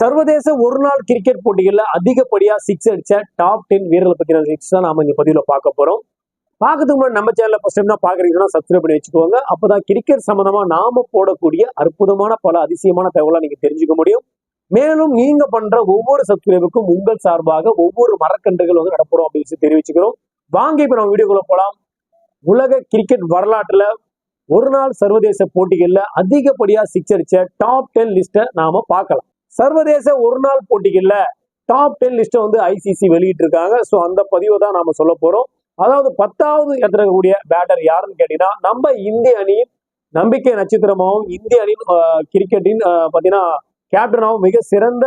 சர்வதேச ஒரு நாள் கிரிக்கெட் போட்டிகள்ல அதிகப்படியா சிக்ஸ் அடிச்ச டாப் டென் வீரர்களை பத்தின சிக்ஸ் தான் நாம இந்த பதிவுல பார்க்க போறோம். பார்க்கறதுக்கு முன்னாடி நம்ம சேனல்ல ஃபர்ஸ்ட் டைம் தான் பாக்குறீங்கன்னா சப்ஸ்கிரைப் பண்ணி வச்சுக்கோங்க. அப்பதான் கிரிக்கெட் சம்பந்தமா நாம போடக்கூடிய அற்புதமான பல அதிசயமான தகவலை நீங்க தெரிஞ்சுக்க முடியும். மேலும் நீங்க பண்ற ஒவ்வொரு சப்ஸ்கிரைபுக்கும் உங்கள் சார்பாக ஒவ்வொரு மரக்கன்றுகள் வந்து நடப்படும் அப்படின்னு சொல்லி தெரிவிச்சுக்கிறோம். வாங்க இப்ப நம்ம வீடியோக்குள்ள போலாம். உலக கிரிக்கெட் வரலாற்றுல ஒரு நாள் சர்வதேச போட்டிகள்ல அதிகப்படியா சிக்ஸ் அடிச்ச டாப் டென் லிஸ்ட்டை நாம பார்க்கலாம். சர்வதேச ஒரு நாள் போட்டிகள்ல டாப் டென் லிஸ்ட்டை வந்து ஐசிசி வெளியிட்டு இருக்காங்க ஸோ அந்த பதிவை தான் நாம சொல்ல போறோம். அதாவது பத்தாவது இடத்துல இருக்கக்கூடிய பேட்டர் யாருன்னு கேட்டீங்கன்னா நம்ம இந்திய அணியின் நம்பிக்கை நட்சத்திரமாகவும் இந்திய அணியின் கிரிக்கெட்டின் பார்த்தீங்கன்னா பாத்தீங்கன்னா கேப்டனாகவும் மிக சிறந்த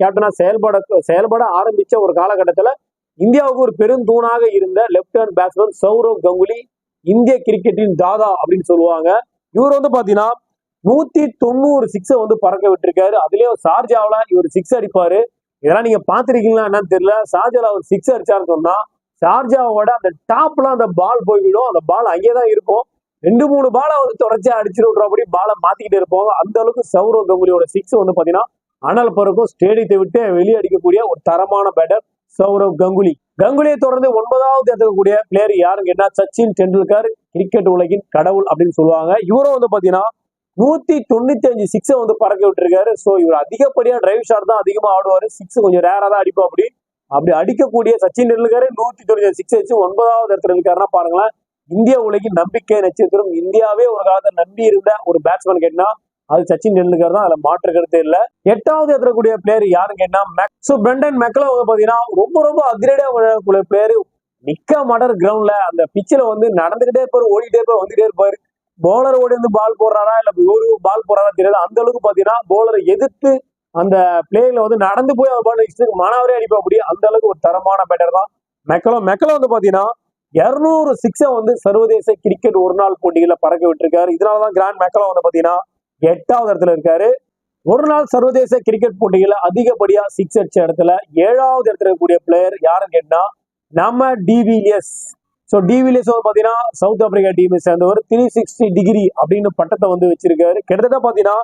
கேப்டனாக கேப்டனா செயல்பட செயல்பட ஆரம்பிச்ச ஒரு காலகட்டத்தில் இந்தியாவுக்கு ஒரு பெருந்தூணாக இருந்த left hand batsman Sourav Ganguly இந்திய கிரிக்கெட்டின் தாதா அப்படின்னு சொல்லுவாங்க. இவர் வந்து பார்த்தீங்கன்னா நூத்தி தொண்ணூறு சிக்ஸை வந்து பறக்க விட்டுருக்காரு. அதுலயும் ஷார்ஜாவில் இவர் சிக்ஸ் அடிப்பாரு. இதெல்லாம் நீங்க பாத்திருக்கீங்களா என்னன்னு தெரியல. ஷார்ஜாவில் அவர் சிக்ஸ் அடிச்சாருன்னு சொன்னா ஷார்ஜாவோட அந்த டாப்லாம் அந்த பால் போய்விடும். அந்த பால் அங்கேயே தான் இருக்கும். ரெண்டு மூணு பாலை வந்து தொடர்ச்சியா அடிச்சுட்டு விட்றபடி பாலை மாத்திக்கிட்டே இருப்பாங்க. அந்த அளவுக்கு சௌரவ் கங்குலியோட சிக்ஸ் வந்து பாத்தீங்கன்னா அனல் பறக்கும் ஸ்டேடியத்தை விட்டு வெளியே அடிக்கக்கூடிய ஒரு தரமான பேட்டர் சௌரவ் கங்குலி. கங்குலியை தொடர்ந்து ஒன்பதாவது இருக்கக்கூடிய பிளேயர் யாருன்னு கேட்டா சச்சின் டெண்டுல்கர் கிரிக்கெட் உலகின் கடவுள் அப்படின்னு சொல்லுவாங்க. இவரும் வந்து பாத்தீங்கன்னா நூத்தி தொண்ணூத்தி அஞ்சு சிக்ஸை வந்து பறக்க விட்டுருக்காரு. ஸோ இவர் அதிகப்படியா டிரைவ் ஷாட் தான் அதிகமா ஆடுவாரு. சிக்ஸ் கொஞ்சம் ரேரா தான் அடிப்பா அப்படி. அப்படி அடிக்கக்கூடிய சச்சின் டெண்டுல்கர் நூத்தி தொண்ணூத்தி சிக்ஸ் வச்சு ஒன்பதாவது இடத்துல இருக்காருன்னா பாருங்களேன். இந்திய உலகின் நம்பிக்கை நட்சத்திரம். இந்தியாவே ஒரு காலத்தை நம்பி இருந்த ஒரு பேட்ஸ்மேன் கேட்டா அது சச்சின் டெண்டுல்கர் தான். அதுல மாற்று கருத்தே இல்ல. எட்டாவது இடத்துல பிளேயர் யாருன்னு கேட்டா மெக் ஸோ மெக்கலோ வந்து பாத்தீங்கன்னா ரொம்ப ரொம்ப அதிரடியா விளையாடக்கூடிய பிளேயர் நிக்க மாட்டார் கிரவுண்ட்ல அந்த பிச்சில் வந்து நடந்துகிட்டே இருப்பாரு ஓடிட்டே இருப்பாரு வந்துட்டே இருப்பாரு. பவுலர் ஓடி வந்து பால் போடுறாரா? இல்ல ஒரு பால் போடுறாரா தெரியாது அந்த அளவுக்கு பாத்தீங்கன்னா பவுலரை எதிர்த்து அந்த பிளேயர்ல வந்து நடந்து போய் அந்த பால் இஷ்டத்துக்கு மனாவரே அடிப்பா அப்படி அந்த அளவுக்கு ஒரு தரமான பேட்டர் தான். மெக்கலோ மெக்கலோ வந்து பாத்தீங்கன்னா இருநூறு சிக்ஸை வந்து சர்வதேச கிரிக்கெட் ஒரு நாள் போட்டிகளை பறக்க விட்டுருக்காரு. இதனாலதான் கிராண்ட் மெக்கலோ வந்து பாத்தீங்கன்னா எட்டாவது இடத்துல இருக்காரு. ஒரு நாள் சர்வதேச கிரிக்கெட் போட்டிகளை அதிகப்படியா சிக்ஸ் அடிச்ச இடத்துல ஏழாவது இடத்துல இருக்கக்கூடிய பிளேயர் யாருன்னு கேட்டா நம்ம டிவிஎஸ் ஸோ டிவிலியஸ் வந்து பார்த்தீங்கன்னா சவுத் ஆப்பிரிக்கா டீமை சேர்ந்தவர். த்ரீ சிக்ஸ்டி டிகிரி அப்படின்னு பட்டத்தை வந்து வச்சிருக்காரு. கிட்டத்தட்ட பார்த்தீங்கன்னா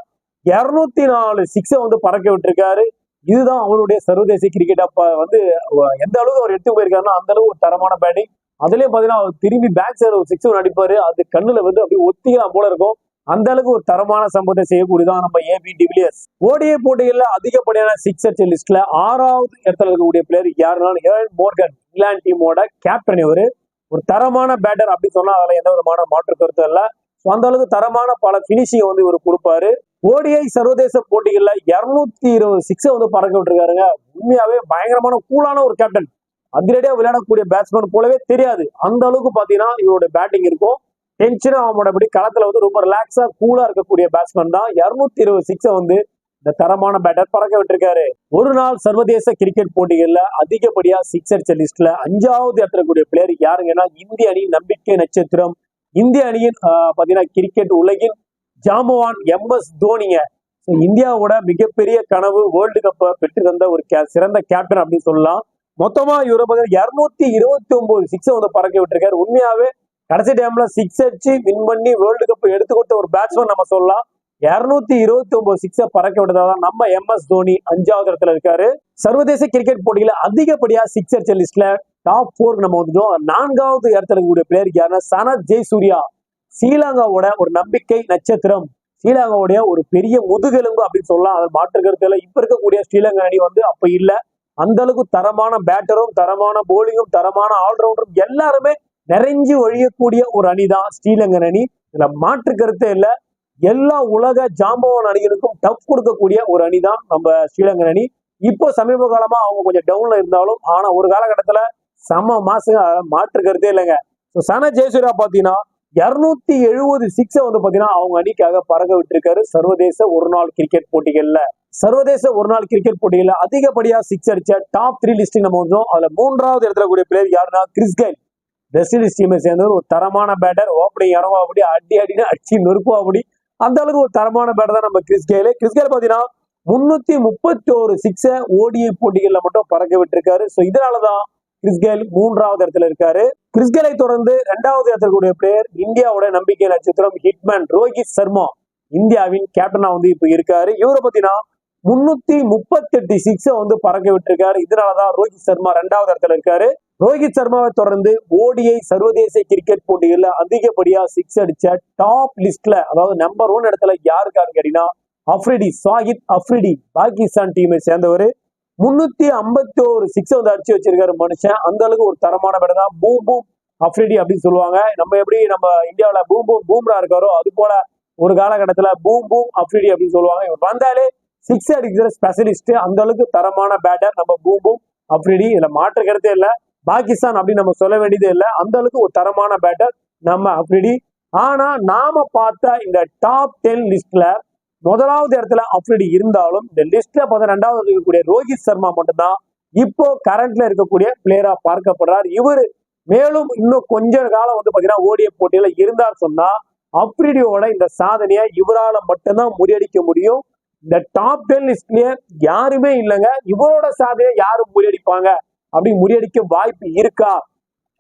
இரநூத்தி நாலு சிக்ஸை வந்து பறக்க விட்டுருக்காரு. இதுதான் அவருடைய சர்வதேச கிரிக்கெட் அப்ப வந்து எந்த அளவுக்கு அவர் எடுத்து போயிருக்காருன்னா அந்த அளவுக்கு ஒரு தரமான பேட்டிங் அதுலயும் பாத்தீங்கன்னா அவர் திரும்பி பேக் சைடு ஒரு சிக்ஸ் அடிப்பாரு அது கண்ணுல வந்து அப்படியே ஒத்திக்கலாம் போல இருக்கும். அந்த அளவுக்கு ஒரு தரமான சம்பவத்தை செய்யக்கூடியதான் நம்ம ஏபி டிவிலியர்ஸ் ஓடிஏ போட்டிகள்ல அதிகப்படியான சிக்ஸ் அடிச்ச லிஸ்ட்ல ஆறாவது இடத்துல இருக்கக்கூடிய பிளேயர் யாருனாலும் ஏர்ன் மோர்கன் இங்கிலாந்து டீமோட கேப்டன் இவர். ஒரு தரமான பேட்டர் அப்படி சொன்னா அதில் எந்த விதமான மாற்று கருத்தும் இல்லை. ஸோ அந்த அளவுக்கு தரமான பல பினிஷிங் வந்து இவர் கொடுப்பாரு. ஓடிஐ சர்வதேச போட்டிகளில் இருநூத்தி இருபது சிக்ஸை வந்து பறக்க விட்டுருக்காருங்க. உண்மையாவே பயங்கரமான கூலான ஒரு கேப்டன் அதிரடியா விளையாடக்கூடிய பேட்ஸ்மேன் போலவே தெரியாது. அந்த அளவுக்கு பாத்தீங்கன்னா இவரோட பேட்டிங் இருக்கும். டென்ஷனாக அவனோடபடி களத்துல வந்து ரொம்ப ரிலாக்ஸா கூலா இருக்கக்கூடிய பேட்ஸ்மேன் தான். இருநூத்தி இருபது சிக்ஸை வந்து இந்த தரமான பேட்டர் பறக்க விட்டுருக்காரு. ஒரு நாள் சர்வதேச கிரிக்கெட் போட்டிகள்ல அதிகப்படியா சிக்ஸ் அடிச்ச லிஸ்ட்ல அஞ்சாவது இடத்துல பிளேயர் யாருங்கன்னா இந்திய அணியின் நம்பிக்கை நட்சத்திரம். இந்திய அணியின் ஆஹ், பாத்தீங்கன்னா கிரிக்கெட் உலகின் ஜாம்பவான் எம் எஸ் தோனிங்க. So, இந்தியாவோட மிகப்பெரிய கனவு வேர்ல்டு கப்பை பெற்று தந்த ஒரு கே- சிறந்த கேப்டன் அப்படின்னு சொல்லலாம். மொத்தமா இவரை பார்த்தீங்கன்னா இருநூத்தி இருபத்தி ஒன்பது சிக்ஸை வந்து பறக்க விட்டுருக்காரு. உண்மையாவே கடைசி டைம்ல சிக்ஸ் அடிச்சு வின் பண்ணி வேர்ல்டு கப் எடுத்து கொடுத்த ஒரு பேட்ஸ்மேன் நம்ம சொல்லலாம். இருநூத்தி இருபத்தி ஒன்பது சிக்ஸை பறக்க விட்டதால நம்ம எம் எஸ் தோனி அஞ்சாவது இடத்துல இருக்காரு. சர்வதேச கிரிக்கெட் போட்டியில அதிகப்படியா சிக்ஸ் அடிச்ச லிஸ்ட்ல டாப் ஃபோர் நம்ம வந்துட்டோம். நான்காவது இடத்துல இருக்கக்கூடிய பிளேயர் யாருன்னா சனத் ஜெய்சூர்யா. ஸ்ரீலங்காவோட ஒரு நம்பிக்கை நட்சத்திரம். ஸ்ரீலங்காவுடைய ஒரு பெரிய முதுகெலும்பு அப்படின்னு சொல்லலாம். அதில் மாற்று கருத்துல இப்ப இருக்கக்கூடிய ஸ்ரீலங்கா அணி வந்து அப்ப இல்ல. அந்த அளவுக்கு தரமான பேட்டரும் தரமான போலிங்கும் தரமான ஆல்ரவுண்டரும் எல்லாருமே நிறைஞ்சு ஒழியக்கூடிய ஒரு அணி தான் ஸ்ரீலங்கன் அணி. இதுல மாற்று கருத்தே இல்லை. எல்லா உலக ஜாம்பவான் அணிகளுக்கும் டஃப் கொடுக்கக்கூடிய ஒரு அணி தான் நம்ம ஸ்ரீலங்கன் அணி. இப்போ சமீப காலமா அவங்க கொஞ்சம் டவுன்ல இருந்தாலும் ஆனா ஒரு காலகட்டத்துல செம மாசுங்க மாற்றுக்கிறதே இல்லைங்க. ஸோ சன ஜெயசூர்யா பாத்தீங்கன்னா இருநூத்தி எழுபது சிக்ஸை வந்து பாத்தீங்கன்னா அவங்க அணிக்காக பறக்க விட்டுருக்காரு. சர்வதேச ஒரு நாள் கிரிக்கெட் போட்டிகள்ல. சர்வதேச ஒரு நாள் கிரிக்கெட் போட்டிகள்ல அதிகப்படியா சிக்ஸ் அடிச்ச டாப் த்ரீ லிஸ்ட் நம்ம வந்தோம். அதுல மூன்றாவது இடத்துல கூடிய பிளேயர் யாருன்னா கிறிஸ் கைல் வெஸ்ட் இண்டீஸ் டீமை சேர்ந்தவர் ஒரு தரமான பேட்டர் ஓப்பனிங் இறங்குவா அப்படி அடி அடின்னு அடிச்சு நொறுக்குவா அப்படி அந்த அளவுக்கு ஒரு தரமான பேட்டர் தான் நம்ம கிறிஸ் கெயில் கிறிஸ் கெயில் பாத்தீங்கன்னா முன்னூத்தி முப்பத்தோரு சிக்ஸை ஓடிஐ போட்டிகள்ல மட்டும் பறக்க விட்டுருக்காரு. ஸோ இதனாலதான் கிறிஸ்கேல் மூன்றாவது இடத்துல இருக்காரு. கிறிஸ்கேலை தொடர்ந்து இரண்டாவது இடத்துல கூடிய பிளேயர் இந்தியாவோட நம்பிக்கை நட்சத்திரம் ஹிட்மேன் ரோஹித் சர்மா இந்தியாவின் கேப்டனா வந்து இப்ப இருக்காரு. இவரை பத்தினா முன்னூத்தி முப்பத்தி எட்டு சிக்ஸ வந்து பறக்க விட்டுருக்காரு. இதனாலதான் ரோஹித் சர்மா ரெண்டாவது இடத்துல இருக்காரு. ரோஹித் சர்மாவை தொடர்ந்து ஓடிஐ சர்வதேச கிரிக்கெட் போட்டிகளில் அதிகப்படியா சிக்ஸ் அடிச்ச டாப் லிஸ்ட்ல அதாவது நம்பர் ஒன் இடத்துல யாருக்காருன்னு கேட்டீங்கன்னா அஃப்ரிடி சாஹித் அஃப்ரிடி பாகிஸ்தான் டீமை சேர்ந்தவர். முன்னூத்தி ஐம்பத்தி ஒரு சிக்ஸ் வந்து அடிச்சு வச்சிருக்காரு மனுஷன். அந்த அளவுக்கு ஒரு தரமான பேர் தான். பூம் பூம் அஃப்ரிடி அப்படின்னு சொல்லுவாங்க. நம்ம எப்படி நம்ம இந்தியாவில் பூம் பூம் பூம்ரா இருக்காரோ அது போல ஒரு காலகட்டத்துல பூம் பூம் அஃப்ரிடி அப்படின்னு சொல்லுவாங்க. இவர் வந்தாலே சிக்ஸ் அடிக்கிற ஸ்பெஷலிஸ்ட் அந்த அளவுக்கு தரமான பேட்டர் நம்ம பூம் பூம் அஃப்ரிடி. இதுல மாற்று கருத்தே இல்லை. பாகிஸ்தான் அப்படின்னு நம்ம சொல்ல வேண்டியதே இல்லை. அந்த அளவுக்கு ஒரு தரமான பேட்டர் நம்ம அப்ரிடி ஆனா நாம பார்த்த இந்த டாப் டென் லிஸ்ட்ல முதலாவது இடத்துல அப்ரிடி இருந்தாலும் இந்த லிஸ்ட்ல பார்த்தா ரெண்டாவது இருக்கக்கூடிய ரோஹித் சர்மா மட்டும்தான் இப்போ கரண்ட்ல இருக்கக்கூடிய பிளேயரா பார்க்கப்படுறார். இவர் மேலும் இன்னும் கொஞ்ச காலம் வந்து பாத்தீங்கன்னா ஓடிய போட்டியில இருந்தார் சொன்னா அப்ரிடியோட இந்த சாதனையை இவரால மட்டும்தான் முறியடிக்க முடியும். இந்த டாப் டென் லிஸ்ட்லயே யாருமே இல்லைங்க. இவரோட சாதனையை யாரும் முறியடிப்பாங்க. அப்படி முறியடிக்க வாய்ப்பு இருக்கா?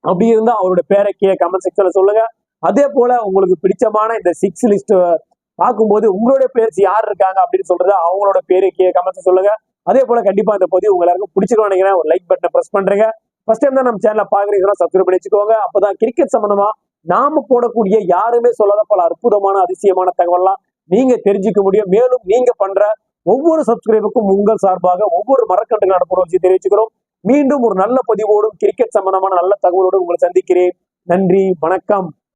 அப்படி இருந்தா அவரோட பேரை கீழே கமெண்ட் செக்ஷன்ல சொல்லுங்க. அதே போல உங்களுக்கு பிடிச்சமான இந்த சிக்ஸ் லிஸ்ட் பார்க்கும்போது உங்களுடைய பேர்ஸ் யார் இருக்காங்க அப்படின்னு சொல்றது அவங்களோட பேரு கீழே கமெண்ட்ஸ் சொல்லுங்க. அதே போல கண்டிப்பா இந்த பதிவு உங்க எல்லாருக்கும் பிடிச்சிருக்கோம் நினைக்கிறேன். ஒரு லைக் பட்டனை பிரஸ் பண்றீங்க. ஃபர்ஸ்ட் டைம் தான் நம்ம சேனலை பாக்குறீங்கன்னா சப்ஸ்கிரைப் பண்ணி வச்சுக்கோங்க. அப்பதான் கிரிக்கெட் சம்பந்தமா நாம போடக்கூடிய யாருமே சொல்லாத பல அற்புதமான அதிசயமான தகவல்லாம் நீங்க தெரிஞ்சுக்க முடியும். மேலும் நீங்க பண்ற ஒவ்வொரு சப்ஸ்கிரைபுக்கும் உங்கள் சார்பாக ஒவ்வொரு மரக்கன்று நடப்புற விஷயம் தெரிவிச்சுக்கிறோம். மீண்டும் ஒரு நல்ல பதிவோடும் கிரிக்கெட் சம்பந்தமான நல்ல தகவலோடு உங்களை சந்திக்கிறேன். நன்றி வணக்கம்.